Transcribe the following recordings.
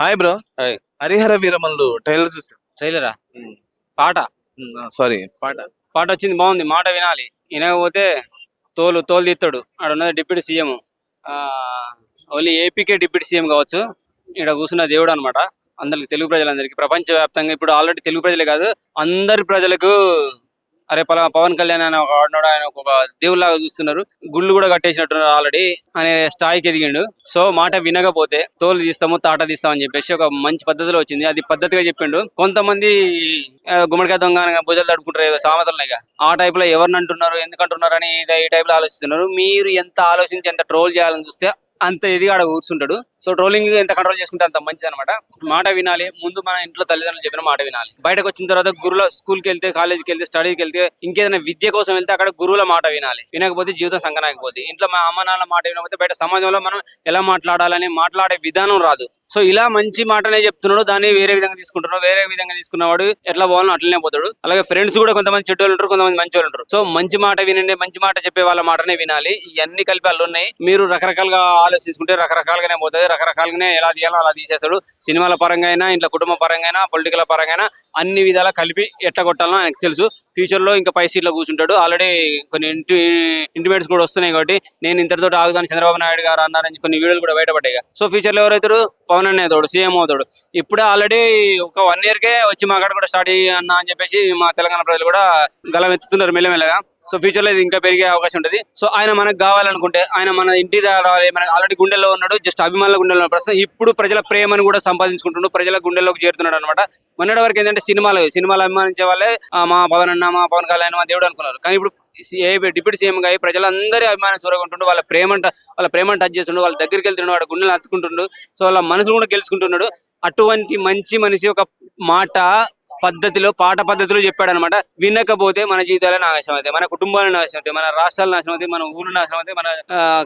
Hi bro. Hi. Harihara Veeramallu trailer చూసా ట్రైలరా? పాట? సారీ పాట. పాట వచ్చింది బాగుంది మాట వినాలి. వినకపోతే తోలు తోలు తీస్తాడు ఆడ ఉన్నది డిప్యూటీ సీఎం. ఓన్లీ ఏపీకే డిప్యూటీ సీఎం కావచ్చు. ఇక్కడ కూర్చున్న దేవుడు అనమాట అందరికి తెలుగు ప్రజలందరికీ. ప్రపంచ వ్యాప్తంగా ఇప్పుడు ఆల్రెడీ తెలుగు ప్రజలే కాదు అందరి ప్రజలకు అరే పలా పవన్ కళ్యాణ్ అని ఒక ఆడినాడు ఆయన ఒక దేవుళ్ళగా చూస్తున్నారు. గుళ్ళు కూడా కట్టేసినట్టున్నారు ఆల్రెడీ అనే స్థాయికి ఎదిగిండు. సో మాట వినకపోతే తోలు తీస్తాము తాట తీస్తాం అని చెప్పేసి ఒక మంచి పద్ధతిలో వచ్చింది. అది పద్ధతిగా చెప్పిండు. కొంతమంది గుమ్మడికాయ దొంగ అనగా భుజాలు తడుపుకుంటారు ఏదో సామెతలున్నాయి ఆ టైప్లో ఎవరిని అంటున్నారు ఎందుకు అంటున్నారు అని ఇది- ఈ టైప్లో ఆలోచిస్తున్నారు. మీరు ఎంత ఆలోచించి ఎంత ట్రోల్ చేయాలని చూస్తే అంత ఇది ఆడ కూర్చుంటాడు. సో ట్రోలింగ్ ఎంత కంట్రోల్ చేసుకుంటే అంత మంచిది అనమాట మాట వినాలి ముందు మన ఇంట్లో తల్లిదండ్రులు చెప్పిన మాట వినాలి. బయటకు వచ్చిన తర్వాత గురువుల స్కూల్కి వెళ్తే కాలేజీకి వెళ్తే స్టడీకి వెళ్తే ఇంకేదైనా విద్య కోసం వెళ్తే అక్కడ గురువుల మాట వినాలి. వినకపోతే జీవితం సంగనాకపోతే ఇంట్లో మా అమ్మ నాన్న మాట వినకపోతే బయట సమాజంలో మనం ఎలా మాట్లాడాలని మాట్లాడే విధానం రాదు. సో ఇలా మంచి మాటనే చెప్తున్నాడు. దాన్ని వేరే విధంగా తీసుకుంటున్నాడు. వేరే విధంగా తీసుకున్నవాడు ఎట్లా పోవాలో అట్లనే పోతాడు. అలాగే ఫ్రెండ్స్ కూడా కొంతమంది చెడ్డ ఉంటారు కొంతమంది మంచి వాళ్ళు ఉంటారు. సో మంచి మాట వినండి మంచి మాట చెప్పే వాళ్ళ మాటనే వినాలి. ఇవన్నీ కలిపి వాళ్ళు ఉన్నాయి. మీరు రకరకాలుగా ఆలోచించుకుంటే రకరకాలుగానే పోతుంది. రకరకాలుగానే ఎలా తీయాలో అలా తీసేస్తాడు. సినిమాల పరంగా అయినా ఇంట్లో కుటుంబ పరంగా అయినా పొలిటికల్ పరంగా అయినా అన్ని విధాలా కలిపి ఎట్లా కొట్టాలో ఆయనకు తెలుసు. ఫ్యూచర్లో ఇంకా పై సీట్లో కూర్చుంటాడు. ఆల్రెడీ కొన్ని ఇంటి ఇంటిమేట్స్ కూడా వస్తున్నాయి కాబట్టి నేను ఇంతటితో ఆగుదాను చంద్రబాబు నాయుడు గారు అన్నారని కొన్ని వీడియోలు కూడా బయటపడ్డాయి. సో ఫ్యూచర్లో ఎవరైతారు పవన్ అనే తోడు సీఎం అవుతాడు ఇప్పుడే ఆల్రెడీ ఒక వన్ ఇయర్ కే వచ్చి మా కాడ కూడా స్టార్ట్ అన్నా అని చెప్పేసి మా తెలంగాణ ప్రజలు కూడా గలం ఎత్తుతున్నారు మెల్లమెల్లగా. సో ఫ్యూచర్లో ఇది ఇంకా పెరిగే అవకాశం ఉంటుంది. సో ఆయన మనకు కావాలనుకుంటే ఆయన మన ఇంటి దగ్గర రావాలి మనకు ఆల్రెడీ గుండెల్లో ఉన్నాడు జస్ట్ అభిమానుల గుండెల్లో ప్రస్తుతం ఇప్పుడు ప్రజల ప్రేమను కూడా సంపాదించుకుంటుండు ప్రజల గుండెల్లోకి చేరుతున్నాడు అనమాట మొన్నటి వరకు ఏంటంటే సినిమాలు సినిమాలు అభిమానించే వాళ్ళే మా పవన్ అన్న మా పవన్ కళ్యాణ్ మా దేవుడు అనుకున్నారు. కానీ ఇప్పుడు డిప్యూటీ సీఎం గా ప్రజలందరి అభిమానం చూరగొంటుండు వాళ్ళ ప్రేమ వాళ్ళ ప్రేమను టచ్ చేస్తుండు వాళ్ళ దగ్గరికి వెళ్తుండు వాళ్ళ గుండెలు అత్తుకుంటుండు సో వాళ్ళ మనసు కూడా గెలుచుకుంటున్నాడు. అటువంటి మంచి మనిషి ఒక మాట పద్ధతిలో పాట పద్ధతిలో చెప్పాడు అనమాట వినకపోతే మన జీవితాలే నాశనం అవుతాయి. మన కుటుంబాలు నాశనం అవుతాయి. మన రాష్ట్రాలు నాశనం అవుతాయి. మన ఊరు నాశనం అవుతాయి. మన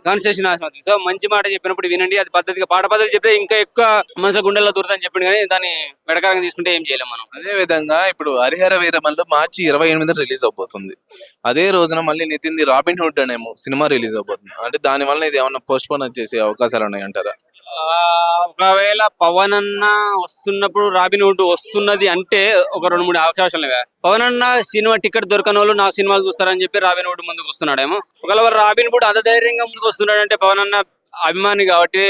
కాన్స్టిట్యూషన్ నాశనం అవుతుంది సో మంచి మాట చెప్పినప్పుడు వినండి. అది పద్ధతిగా పాట పద్ధతి చెప్తే ఇంకా ఎక్కువ మనసు గుండెల్లో దూరదని చెప్పిండు. కానీ దాన్ని వెడకారంగా తీసుకుంటే ఏం చేయలేం మనం. అదే విధంగా ఇప్పుడు హరిహర వీరమల్లు మార్చి ఇరవై ఎనిమిది రిలీజ్ అవబోతుంది. అదే రోజున మళ్ళీ నితిన్ ది రాబిన్ హుడ్ అనేమో సినిమా రిలీజ్ అవబోతుంది. అంటే దాని వల్ల ఇది ఏమన్నా పోస్ట్ పోన్ చేసే అవకాశాలు ఉన్నాయి అంటారా ఒకవేళ పవన్ అన్న వస్తున్నప్పుడు రాబిన్ హుడ్ వస్తున్నది అంటే ఒక రెండు మూడు అవకాశాలు ఉన్నాయి పవన్ అన్న సినిమా టికెట్ దొరకని వాళ్ళు నా సినిమాలు చూస్తారని చెప్పి రాబిన్ హుడ్ ముందుకు వస్తున్నాడేమో ఒకవేళ రాబిన్ హుడ్ అంత ధైర్యంగా ముందుకు వస్తున్నాడంటే పవన్ అన్న అభిమాని కాబట్టి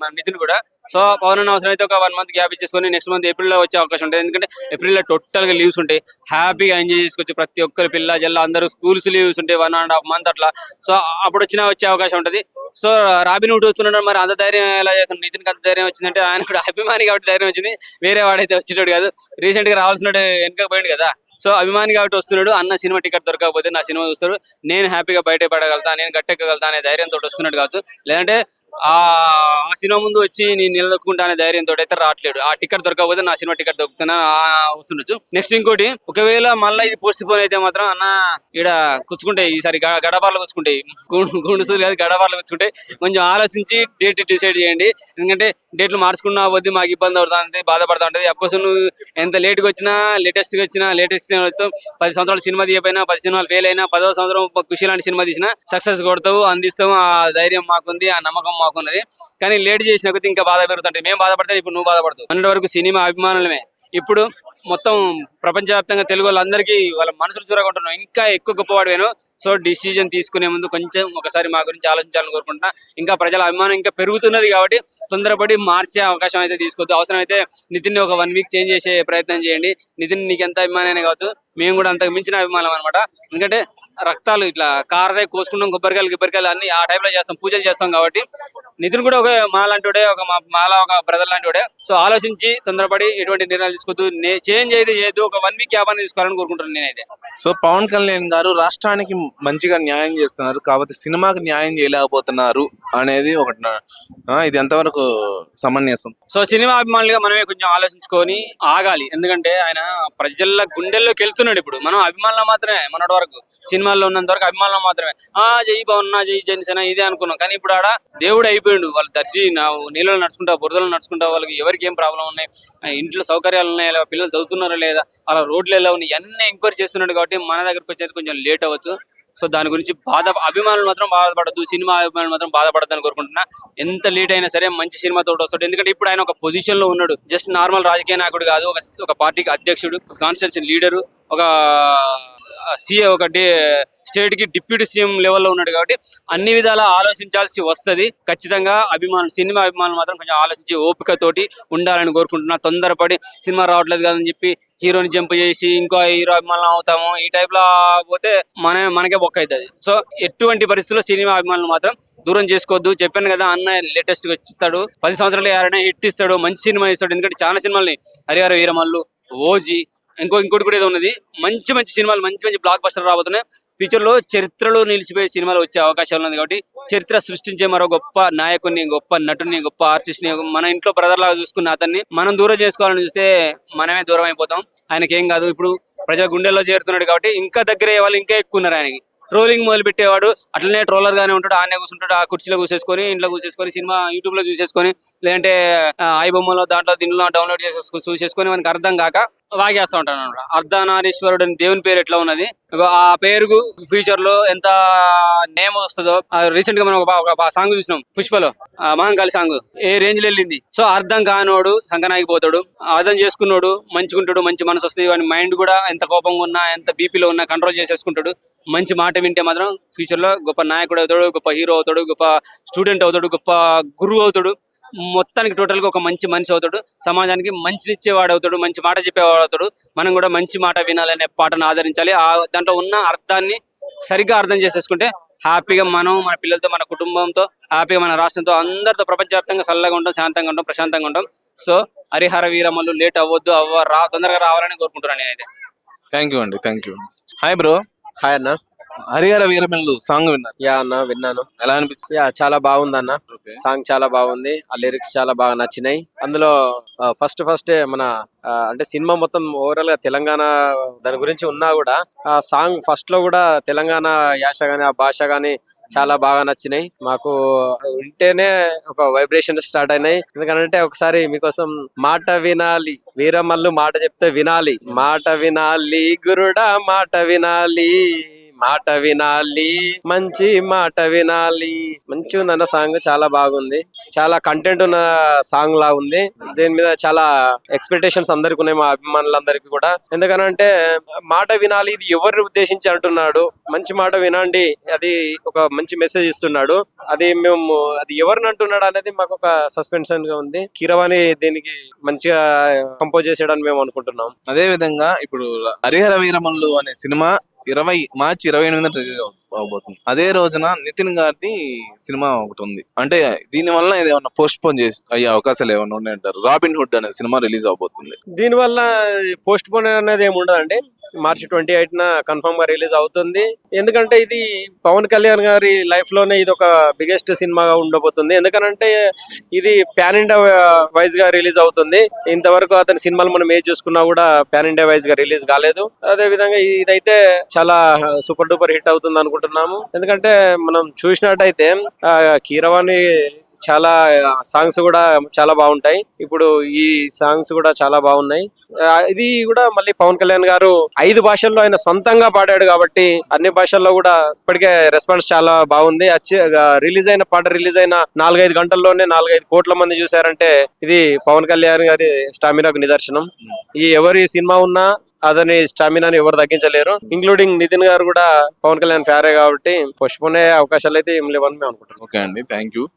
మన నితిన్ కూడా. సో పవన్ అన్న అవసరం అయితే ఒక వన్ మంత్ గ్యాప్ ఇచ్చేసుకొని నెక్స్ట్ మంత్ ఏప్రిల్లో వచ్చే అవకాశం ఉంటుంది. ఎందుకంటే ఏప్రిల్లో టోటల్గా లీవ్స్ ఉంటాయి. హ్యాపీగా ఎంజాయ్ చేసుకోవచ్చు ప్రతి ఒక్కరు పిల్ల జల్ల అందరూ స్కూల్స్ లీవ్స్ ఉంటాయి. వన్ అండ్ హాఫ్ మంత్ అట్లా. సో అప్పుడు వచ్చినా వచ్చే అవకాశం ఉంటుంది. సో రాబిన్ హుడ్ వస్తున్నాడు. మరి అంత ధైర్యం ఎలా చేస్తున్నాడు నితిన్ అంత ధైర్యం వచ్చిందంటే ఆయన కూడా అభిమాని కాబట్టి ధైర్యం వచ్చింది. వేరే వాడైతే వచ్చేటోడు కాదు. రీసెంట్గా రావాల్సిన వెనక పోయింది కదా. సో అభిమాని కాబట్టి వస్తున్నాడు. అన్న సినిమా టికెట్ దొరకకపోతే నా సినిమా చూస్తాడు నేను హ్యాపీగా బయట పడగలుగుతా నేను గట్టెక్కగలుగుతా అనే ధైర్యంతో వస్తున్నాడు కావచ్చు. లేదంటే ఆ ఆ సినిమా ముందు వచ్చి నేను నిలదొక్కుంటా అనే ధైర్యంతో అయితే రావట్లేడు ఆ టికెట్ దొరకకపోతే నా సినిమా టికెట్ దొరుకుతున్నా వస్తుండొచ్చు. నెక్స్ట్ ఇంకోటి ఒకవేళ మళ్ళీ ఇది పోస్ట్ పోన్ అయితే మాత్రం అన్న ఈడ కూర్చుకుంటాయి ఈసారి గడబార్లు గడపార్లు కూర్చుకుంటాయి గుండుసూలు కాదు గడబార్లు కూర్చుకుంటాయి కొంచెం ఆలోచించి డేట్ డిసైడ్ చేయండి. ఎందుకంటే డేట్లు మార్చుకున్నా వద్దు మాకు ఇబ్బంది అవుతుంది బాధపడతా ఉంటుంది. అఫ్కోర్స్ నువ్వు ఎంత లేట్గా వచ్చినా లేటెస్ట్గా వచ్చినా లేటెస్ట్ పది సంవత్సరాలు సినిమా తీయపోయినా పది సినిమాలు ఫెయిల్ అయినా పదో సంవత్సరం ఖుషి లాంటి సినిమా తీసినా సక్సెస్ కొడతావు అందిస్తావు. ఆ ధైర్యం మాకుంది ఆ నమ్మకం మాకున్నది. కానీ లేట్ చేసిన కొద్దీ ఇంకా బాధ పెరుగుతుంటే మేము బాధపడితే ఇప్పుడు నువ్వు బాధపడతావు. అన్నటి వరకు సినిమా అభిమానులమే. ఇప్పుడు మొత్తం ప్రపంచవ్యాప్తంగా తెలుగు వాళ్ళందరికీ వాళ్ళ మనసులు చూరగొంటున్నాం. ఇంకా ఎక్కువ గొప్పవాడు సో డిసిజన్ తీసుకునే ముందు కొంచెం ఒకసారి మా గురించి ఆలోచించాలని కోరుకుంటున్నా. ఇంకా ప్రజల అభిమానం ఇంకా పెరుగుతున్నది కాబట్టి తొందరపడి మార్చే అవకాశం అయితే తీసుకోవద్దు. అవసరం అయితే నితిన్ ఒక వన్ వీక్ చేంజ్ చేసే ప్రయత్నం చేయండి. నితిన్ నీకు ఎంత అభిమానైనా కావచ్చు. మేము కూడా అంతకు మించిన అభిమానం అనమాట ఎందుకంటే రక్తాలు ఇట్లా కారదే కోసుకుంటాం కొబ్బరికాయలు కొబ్బరికాయలు అన్ని ఆ టైప్లో చేస్తాం పూజలు చేస్తాం కాబట్టి నితిన్ కూడా ఒక మా లాంటివాడే ఒక మా మాలా ఒక బ్రదర్ లాంటివాడే సో ఆలోచించి తొందరపడి ఎటువంటి నిర్ణయాలు తీసుకోవద్దు చేంజ్ అయితే చేయొద్దు. ఒక వన్ వీక్ యాభై తీసుకోవాలని కోరుకుంటున్నాను నేనైతే. సో పవన్ కళ్యాణ్ గారు రాష్ట్రానికి మంచిగా న్యాయం చేస్తున్నారు. కాకపోతే సినిమాకి న్యాయం చేయలేకపోతున్నారు అనేది ఒకటి ఇది ఎంతవరకు సమంజసం? సో సినిమా అభిమానులుగా మనమే కొంచెం ఆలోచించుకొని ఆగాలి. ఎందుకంటే ఆయన ప్రజల గుండెల్లోకి వెళ్తున్నాడు ఇప్పుడు. మనం అభిమానులు మాత్రమే మొన్నటి వరకు. సినిమాల్లో ఉన్నంత వరకు అభిమానులు మాత్రమే. ఆ జై పవన్ జై జనసేన ఇదే అనుకున్నాం. కానీ ఇప్పుడు ఆడ దేవుడు వెళ్ళిపోయిండు. వాళ్ళు దర్శి నా నీళ్ళలో నడుచుకుంటా బురదలో నడుచుకుంటా వాళ్ళకి ఎవరికి ఏం ప్రాబ్లం ఉన్నాయి? ఇంట్లో సౌకర్యాలు ఉన్నాయి? లేదా పిల్లలు చదువుతున్నారా లేదా? అలా రోడ్లు ఎలా ఉన్నాయి? అన్నీ ఎంక్వైరీ చేస్తున్నాడు కాబట్టి మన దగ్గరకు వచ్చేది కొంచెం లేట్ అవ్వచ్చు. సో దాని గురించి బాధ అభిమానులు మాత్రం బాధపడద్దు. సినిమా అభిమానులు మాత్రం బాధపడద్దని కోరుకుంటున్నా. ఎంత లేట్ అయినా సరే మంచి సినిమా తోటి వస్తాడు. ఎందుకంటే ఇప్పుడు ఆయన ఒక పొజిషన్లో ఉన్నాడు. జస్ట్ నార్మల్ రాజకీయ నాయకుడు కాదు. ఒక పార్టీకి అధ్యక్షుడు కాన్స్టిట్యూషన్ లీడరు ఒక సీఏ ఒక డే స్టేట్కి డిప్యూటీ సీఎం లెవెల్లో ఉన్నాడు కాబట్టి అన్ని విధాలా ఆలోచించాల్సి వస్తది. ఖచ్చితంగా అభిమానులు సినిమా అభిమానులు మాత్రం కొంచెం ఆలోచించి ఓపికతోటి ఉండాలని కోరుకుంటున్నా. తొందరపడి సినిమా రావట్లేదు కదని చెప్పి హీరోని జంప్ చేసి ఇంకో హీరో అభిమానులు అవుతాము. ఈ టైప్లో పోతే మన మనకే బొక్క అవుతుంది సో ఎటువంటి పరిస్థితుల్లో సినిమా అభిమానులు మాత్రం దూరం చేసుకోవద్దు. చెప్పాను కదా అన్న లేటెస్ట్గా ఇస్తాడు. పది సంవత్సరాలు ఎవరైనా హిట్ ఇస్తాడు. మంచి సినిమా ఇస్తాడు. ఎందుకంటే చాలా సినిమాల్ని హరిహర వీరమల్లు ఓజీ ఇంకో ఇంకోటి కూడా ఏదో ఉన్నది. మంచి మంచి సినిమాలు మంచి మంచి బ్లాక్ బస్టర్ రాబోతున్నాయి. ఫ్యూచర్లో చరిత్రలో నిలిచిపోయే సినిమాలు వచ్చే అవకాశాలు ఉంది కాబట్టి చరిత్ర సృష్టించే మరో గొప్ప నాయకుడిని గొప్ప నటుని గొప్ప ఆర్టిస్ట్ని మన ఇంట్లో బ్రదర్ లాగా చూసుకున్న అతన్ని మనం దూరం చేసుకోవాలని చూస్తే మనమే దూరం అయిపోతాం. ఆయనకి ఏం కాదు. ఇప్పుడు ప్రజా గుండెల్లో చేరుతున్నాడు కాబట్టి ఇంకా దగ్గర వాళ్ళు ఇంకా ఎక్కువ ఉన్నారు ఆయనకి. రోలింగ్ మొదలు పెట్టేవాడు అట్లనే ట్రోలర్ గానే ఉంటాడు. ఆనే కూర్చుంటాడు. ఆ కుర్చీలో కూసేసుకొని ఇంట్లో కూసేసుకొని సినిమా యూట్యూబ్లో చూసేసుకొని లేదంటే ఆ, ఐ బొమ్మలో దాంట్లో దీనిలో డౌన్లోడ్ చేసేసుకొని చూసేసుకొని మనకి అర్థం కాక వాగేస్తా ఉంటాను అనమాట. అర్ధనారీశ్వరుడు అని దేవుని పేరు ఎట్లా ఉన్నది? ఆ పేరుకు ఫ్యూచర్లో ఎంత నేమ్ వస్తుందో రీసెంట్గా మనం ఒక సాంగ్ చూసినాం పుష్పలో మహంకాళి సాంగ్ ఏ రేంజ్లో వెళ్ళింది? సో అర్థం కానోడు సంకనాకి పోతాడు. అర్థం చేసుకున్నాడు మంచిగుంటాడు మంచి మనసు వస్తుంది. వాడి మైండ్ కూడా ఎంత కోపంగా ఉన్నా ఎంత బీపీలో ఉన్నా కంట్రోల్ చేసేసుకుంటాడు. మంచి మాట వింటే మాత్రం ఫ్యూచర్లో గొప్ప నాయకుడు అవుతాడు గొప్ప హీరో అవుతాడు గొప్ప స్టూడెంట్ అవుతాడు గొప్ప గురువు అవుతాడు. మొత్తానికి టోటల్గా ఒక మంచి మనిషి అవుతాడు. సమాజానికి మంచిది ఇచ్చేవాడు అవుతాడు మంచి మాట చెప్పేవాడు అవుతాడు మనం కూడా మంచి మాట వినాలనే పాటను ఆదరించాలి. ఆ దాంట్లో ఉన్న అర్థాన్ని సరిగ్గా అర్థం చేసేసుకుంటే హ్యాపీగా మనం మన పిల్లలతో మన కుటుంబంతో హ్యాపీగా మన రాష్ట్రంతో అందరితో ప్రపంచవ్యాప్తంగా చల్లగా ఉంటాం శాంతంగా ఉంటాం ప్రశాంతంగా ఉంటాం. సో హరిహర వీరమ్మలు లేట్ అవ్వద్దు అవ్వ రా తొందరగా రావాలని కోరుకుంటున్నాను నేనైతే. థ్యాంక్ యూ అండి thank you hi bro hi అన్న. హరిహర వీరమల్లు సాంగ్ విన్నారు. యా అన్న విన్నాను. ఎలా అనిపించింది? యా చాలా బాగుంది అన్న. సాంగ్ చాలా బాగుంది. ఆ లిరిక్స్ చాలా బాగా నచ్చినాయి. అందులో ఫస్ట్ ఫస్ట్ మన అంటే సినిమా మొత్తం ఓవరాల్గా తెలంగాణ దాని గురించి ఉన్నా కూడా ఆ సాంగ్ ఫస్ట్లో కూడా తెలంగాణ యాస గాని ఆ భాష గాని చాలా బాగా నచ్చినాయి. మాకు వింటేనే ఒక వైబ్రేషన్ స్టార్ట్ అయినాయి. ఎందుకంటే ఒకసారి మీకోసం మాట వినాలి. వీరమల్లు మాట చెప్తే వినాలి. మాట వినాలి గురుడా మాట వినాలి. మాట వినాలి. మంచి మాట వినాలి. మంచి ఉంది అన్న సాంగ్ చాలా బాగుంది. చాలా కంటెంట్ ఉన్న సాంగ్ లా ఉంది. దీని మీద చాలా ఎక్స్పెక్టేషన్స్ అందరికి ఉన్నాయి మా అభిమానులందరికీ కూడా. ఎందుకనంటే మాట వినాలి ఇది ఎవరిని ఉద్దేశించి అంటున్నాడు? మంచి మాట వినండి. అది ఒక మంచి మెసేజ్ ఇస్తున్నాడు. అది మేము అది ఎవరిని అంటున్నాడు అనేది మాకు ఒక సస్పెన్షన్గా ఉంది. కిరవాణి దీనికి మంచిగా కంపోజ్ చేసాడని మేము అనుకుంటున్నాం. అదే విధంగా ఇప్పుడు హరిహర వీరమల్లు అనే సినిమా ఇరవై మార్చి ఇరవై ఎనిమిది రిలీజ్ అవబోతుంది. అదే రోజున నితిన్ గారిది సినిమా ఒకటి ఉంది. అంటే దీని వల్ల ఏమైనా పోస్ట్ పోన్ చేసి అయ్యే అవకాశాలు ఏమైనా ఉన్నాయంటారు? రాబిన్ హుడ్ అనే సినిమా రిలీజ్ అవబోతుంది. దీని వల్ల పోస్ట్ పోన్ అనేది ఏమి ఉండదండి మార్చి ట్వంటీ ఎయిట్ న కన్ఫర్మ్గా రిలీజ్ అవుతుంది. ఎందుకంటే ఇది పవన్ కళ్యాణ్ గారి లైఫ్లోనే ఇది ఒక బిగ్గెస్ట్ సినిమాగా ఉండబోతుంది. ఎందుకనంటే ఇది ప్యాన్ ఇండియా వైజ్గా రిలీజ్ అవుతుంది. ఇంతవరకు అతని సినిమాలు మనం ఏ చూసుకున్నా కూడా ప్యాన్ ఇండియా వైజ్గా రిలీజ్ కాలేదు. అదే విధంగా ఇదైతే చాలా సూపర్ డూపర్ హిట్ అవుతుంది అనుకుంటున్నాము. ఎందుకంటే మనం చూసినట్టయితే ఆ, కీరవాణి చాలా సాంగ్స్ కూడా చాలా బాగుంటాయి. ఇప్పుడు ఈ సాంగ్స్ కూడా చాలా బాగున్నాయి. ఇది కూడా మళ్ళీ పవన్ కళ్యాణ్ గారు ఐదు భాషల్లో ఆయన సొంతంగా పాడాడు కాబట్టి అన్ని భాషల్లో కూడా ఇప్పటికే రెస్పాన్స్ చాలా బాగుంది. రిలీజ్ అయిన పాట రిలీజ్ అయిన నాలుగైదు గంటల్లోనే నాలుగైదు కోట్ల మంది చూసారంటే ఇది పవన్ కళ్యాణ్ గారి స్టామినాకు నిదర్శనం. ఈ ఎవరి సినిమా ఉన్నా అతని స్టామినాని ఎవరు తగ్గించలేరు. ఇంక్లూడింగ్ నితిన్ గారు కూడా పవన్ కళ్యాణ్ ఫ్యారే కాబట్టి పుష్పనే అవకాశాలు అయితే ఏం లేవని మేము అనుకుంటున్నాం. ఓకే అండి. Thank you